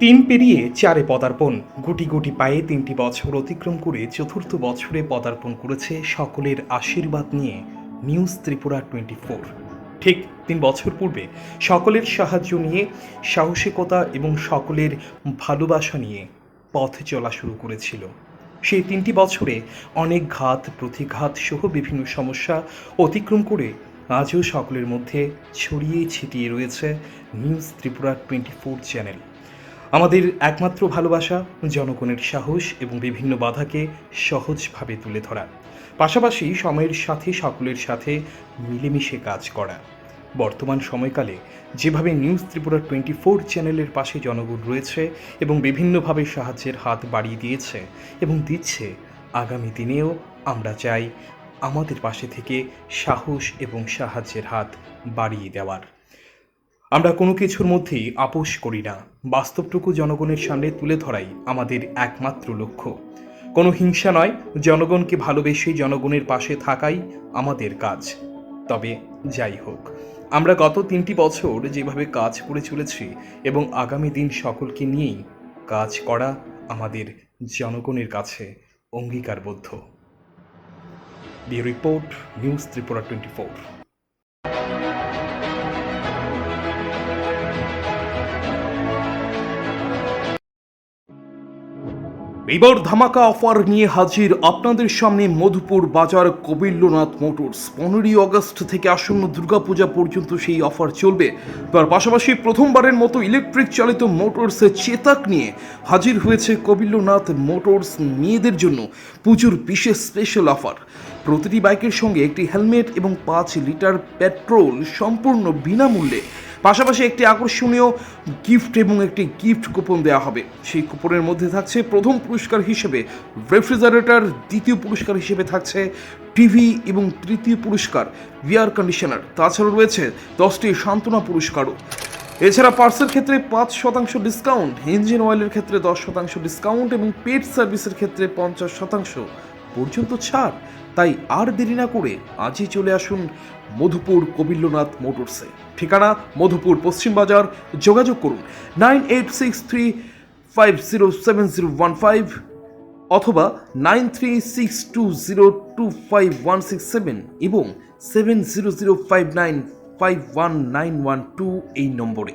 তিন পেরিয়ে চারে পদার্পণ। গুটি গুটি পায়ে তিনটি বছর অতিক্রম করে চতুর্থ বছরে পদার্পণ করেছে সকলের আশীর্বাদ নিয়ে নিউজ ত্রিপুরা টোয়েন্টি ফোর ঠিক তিন বছর পূর্বে সকলের সাহায্য নিয়ে, সাহসিকতা এবং সকলের ভালোবাসা নিয়ে পথ চলা শুরু করেছিল। সেই তিনটি বছরে অনেক ঘাত, প্রতিঘাত সহ বিভিন্ন সমস্যা অতিক্রম করে আজও সকলের মধ্যে ছড়িয়ে ছিটিয়ে রয়েছে news Tripura twenty four channel. আমাদের একমাত্র ভালোবাসা, জনগণের সাহস এবং বিভিন্ন বাধাকে সহজভাবে তুলে ধরা। পাশাপাশি সময়ের সাথে সকলের সাথে মিলেমিশে কাজ করা। বর্তমান সময়কালে যেভাবে নিউজ ত্রিপুরা টোয়েন্টি ফোর চ্যানেলের পাশে জনগণ রয়েছে এবং বিভিন্নভাবে সাহায্যের হাত বাড়িয়ে দিয়েছে এবং দিচ্ছে, আগামী দিনেও আমরা চাই আমাদের পাশে থেকে সাহস এবং সাহায্যের হাত বাড়িয়ে দেওয়ার। আমরা কোনো কিছুর মধ্যেই আপোষ করি না। বাস্তবটুকু জনগণের সামনে তুলে ধরাই আমাদের একমাত্র লক্ষ্য। কোনো হিংসা নয়, জনগণকে ভালোবেসে জনগণের পাশে থাকাই আমাদের কাজ। তবে যাই হোক, আমরা গত তিনটি বছর যেভাবে কাজ করে চলেছি এবং আগামী দিন সকলকে নিয়েই কাজ করা আমাদের জনগণের কাছে অঙ্গীকারবদ্ধ। B report, news Tripura twenty four. এবার ধামাকা অফার নিয়ে হাজির আপনাদের সামনে মধুপুর বাজার কবিল্যনাথ মোটরস। পনেরোই অগস্ট থেকে আসন্ন দুর্গাপূজা পর্যন্ত সেই অফার চলবে। তার পাশাপাশি প্রথমবারের মতো ইলেকট্রিক চালিত মোটরসের চেতাক নিয়ে হাজির হয়েছে কবিল্যনাথ মোটরস মেয়েদের জন্য পুজোর বিশেষ স্পেশাল অফার প্রতিটি বাইকের সঙ্গে একটি হেলমেট এবং পাঁচ লিটার পেট্রোল সম্পূর্ণ বিনামূল্যে পাশাপাশি একটি আকর্ষণীয় গিফট এবং একটি গিফট কুপন দেওয়া হবে। সেই কুপনের মধ্যে থাকছে প্রথম পুরস্কার হিসেবে রেফ্রিজারেটর দ্বিতীয় পুরস্কার হিসেবে থাকছে টিভি এবং তৃতীয় পুরস্কার এয়ার কন্ডিশনার তাছাড়া রয়েছে দশটি সান্ত্বনা পুরস্কারও। এছাড়া পার্সের ক্ষেত্রে পাঁচ শতাংশ ডিসকাউন্ট ইঞ্জিন অয়েলের ক্ষেত্রে দশ শতাংশ ডিসকাউন্ট এবং পেট সার্ভিসের ক্ষেত্রে পঞ্চাশ শতাংশ পর্যন্ত ছাড়। তাই আর দেরি না করে আজই চলে আসুন মধুপুর কবিল্যনাথ মোটরসে ঠিকানা মধুপুর পশ্চিম বাজার। যোগাযোগ করুন nine eight six three five zero seven zero one five অথবা nine three six two zero two five one six seven এবং seven zero zero five nine five one nine one two এই নম্বরে।